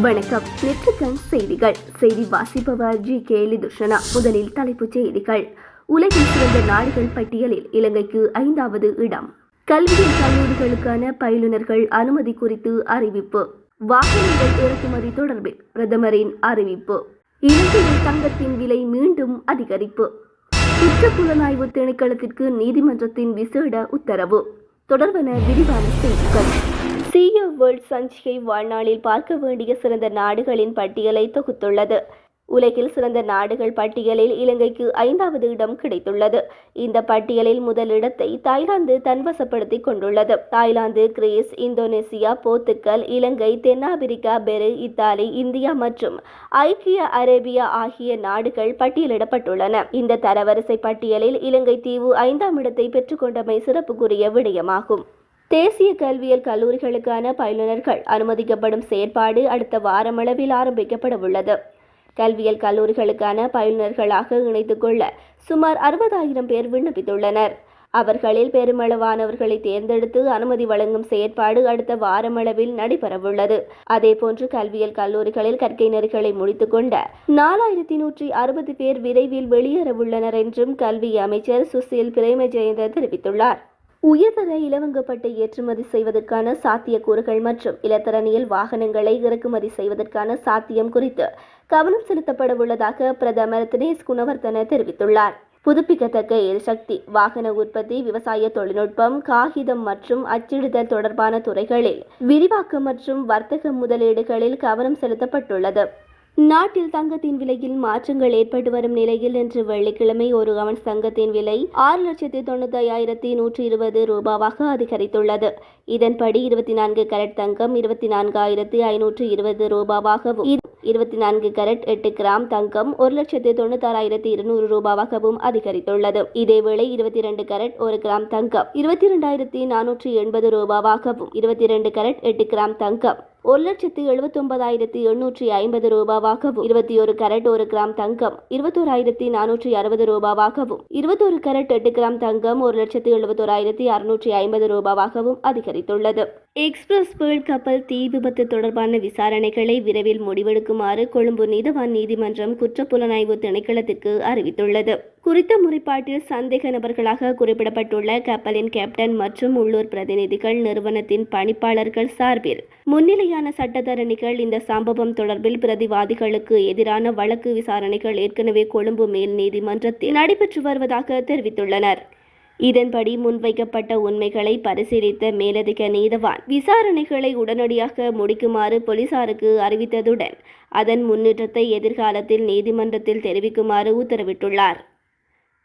வணக்கம். நெற்றிக்கண் செய்திகள். செய்தி வாசிப்பவர் ஜி. கே. லிதுஷனா முதலில் தலைப்புச் செய்திகள். உலகின் சிறந்த நாடுகள் பட்டியலில் இலங்கைக்கு ஐந்தாவது இடம். கல்வியியல் கல்லூரிகளுக்கான பயிலுநர்கள் அனுமதி குறித்து அறிவிப்பு. வாகனங்கள் இறக்குமதி தொடர்பில் பிரதமரின் அறிவிப்பு. இலங்கையில் தங்கத்தின் விலை மீண்டும் அதிகரிப்பு. குற்றப்புலனாய்வு திணைக்களத்திற்கு நீதிமன்றத்தின் விசேட உத்தரவு. தொடர்பான விரிவான செய்திகள். சியோ வேர்ல்ட் சஞ்சிகை வாழ்நாளில் பார்க்க வேண்டிய சிறந்த நாடுகளின் பட்டியலை தொகுத்துள்ளது. உலகில் சிறந்த நாடுகள் பட்டியலில் இலங்கைக்கு ஐந்தாவது இடம் கிடைத்துள்ளது. இந்த பட்டியலில் முதலிடத்தை தாய்லாந்து தன்வசப்படுத்திக் கொண்டுள்ளது. Thailand Greece Indonesia Portugal Ilangai தென்னாப்பிரிக்கா பெரு இத்தாலி இந்தியா மற்றும் ஐக்கிய அரேபியா ஆகிய நாடுகள் பட்டியலிடப்பட்டுள்ளன. இந்த தரவரிசை பட்டியலில் இலங்கை தீவு ஐந்தாம் இடத்தை பெற்றுக்கொண்டமை சிறப்புக்குரிய விடயமாகும். தேசிய கல்வியல் கல்லூரிகளுக்கான பயிலுனர்கள் அனுமதிக்கப்படும் செயற்பாடு அடுத்த வாரமளவில் ஆரம்பிக்கப்பட உள்ளது. கல்வியல் கல்லூரிகளுக்கான பயிலுநர்களாக இணைத்துக்கொள்ள சுமார் அறுபதாயிரம் பேர் விண்ணப்பித்துள்ளனர். அவர்களில் பெருமளவானவர்களை தேர்ந்தெடுத்து அனுமதி வழங்கும் செயற்பாடு அடுத்த வாரமளவில் நடைபெறவுள்ளது. அதேபோன்று கல்வியல் கல்லூரிகளில் கற்கை நெறிகளை முடித்துக்கொண்ட நாலாயிரத்தி நூற்றி அறுபது பேர் விரைவில் வெளியேறவுள்ளனர் என்றும் கல்வி அமைச்சர் சுசில் பிரேமஜெயந்த தெரிவித்துள்ளார். உயர்தர இலவங்கப்பட்டு ஏற்றுமதி செய்வதற்கான சாத்தியக்கூறுகள் மற்றும் இலத்தரணியில் வாகனங்களை இறக்குமதி செய்வதற்கான சாத்தியம் குறித்து கவனம் செலுத்தப்பட உள்ளதாக பிரதமர் தினேஷ் குணவர்தன தெரிவித்துள்ளார். புதுப்பிக்கத்தக்க எரிசக்தி வாகன உற்பத்தி விவசாய தொழில்நுட்பம் காகிதம் மற்றும் அச்சிடுதல் தொடர்பான துறைகளில் விரிவாக்கம் மற்றும் வர்த்தக முதலீடுகளில் கவனம் செலுத்தப்பட்டுள்ளது. நாட்டில் தங்கத்தின் விலையில் மாற்றங்கள் ஏற்பட்டு வரும் நிலையில் இன்று வெள்ளிக்கிழமை ஒரு அவன்ஸ் தங்கத்தின் விலை ஆறு லட்சத்தி தொண்ணூத்தி ஐயாயிரத்தி நூற்றி இருபது ரூபாவாக அதிகரித்துள்ளது. இதன்படி இருபத்தி நான்கு கரட் தங்கம் இருபத்தி நான்காயிரத்தி ஐநூற்று இருபது ரூபாவாகவும் இருபத்தி நான்கு கரட் எட்டு கிராம் தங்கம் ஒரு லட்சத்து தொண்ணூத்தாறாயிரத்தி இருநூறு ரூபாவாகவும் அதிகரித்துள்ளது. இதேவேளை இருபத்தி இரண்டு கரட் ஒரு கிராம் தங்கம் இருபத்தி இரண்டாயிரத்தி நானூற்றி எண்பது ரூபாவாகவும் இருபத்தி இரண்டு கரட் எட்டு கிராம் தங்கம் ஒரு லட்சத்து எழுபத்தி ஒன்பதாயிரத்தி எண்ணூற்றி ஐம்பது ரூபாவாகவும் இருபத்தி ஒரு கரட் ஒரு கிராம் தங்கம் இருபத்தோராயிரத்தி நானூற்றி அறுபது ரூபாவாகவும் இருபத்தொரு கரட் எட்டு கிராம் தங்கம் ஒரு லட்சத்து எழுபத்தோராயிரத்தி அறுநூற்றி ஐம்பது ரூபாவாகவும் அதிகரித்துள்ளது. எக்ஸ்பிரஸ் வேர்ல்ட் கப்பல் தீ விபத்து தொடர்பான விசாரணைகளை விரைவில் முடிவெடுக்குமாறு கொழும்பு நீதவான் நீதிமன்றம் குற்றப்புலனாய்வு திணைக்களத்திற்கு அறிவித்துள்ளது. குறித்த முறைப்பாட்டில் சந்தேக நபர்களாக குறிப்பிடப்பட்டுள்ள கப்பலின் கேப்டன் மற்றும் உள்ளூர் பிரதிநிதிகள் நிறுவனத்தின் பணிப்பாளர்கள் சார்பில் முன்னிலையான சட்டத்தரணிகள் இந்த சம்பவம் தொடர்பில் பிரதிவாதிகளுக்கு எதிரான வழக்கு விசாரணைகள் ஏற்கனவே கொழும்பு மேல் நீதிமன்றத்தில் நடைபெற்று வருவதாக தெரிவித்துள்ளனர். இதன்படி முன்வைக்கப்பட்ட உண்மைகளை பரிசீலித்த மேலதிக நீதவான் விசாரணைகளை உடனடியாக முடிக்குமாறு போலீசாருக்கு அறிவித்ததுடன் அதன் முன்னேற்றத்தை எதிர்காலத்தில் நீதிமன்றத்தில் தெரிவிக்குமாறு உத்தரவிட்டுள்ளார்.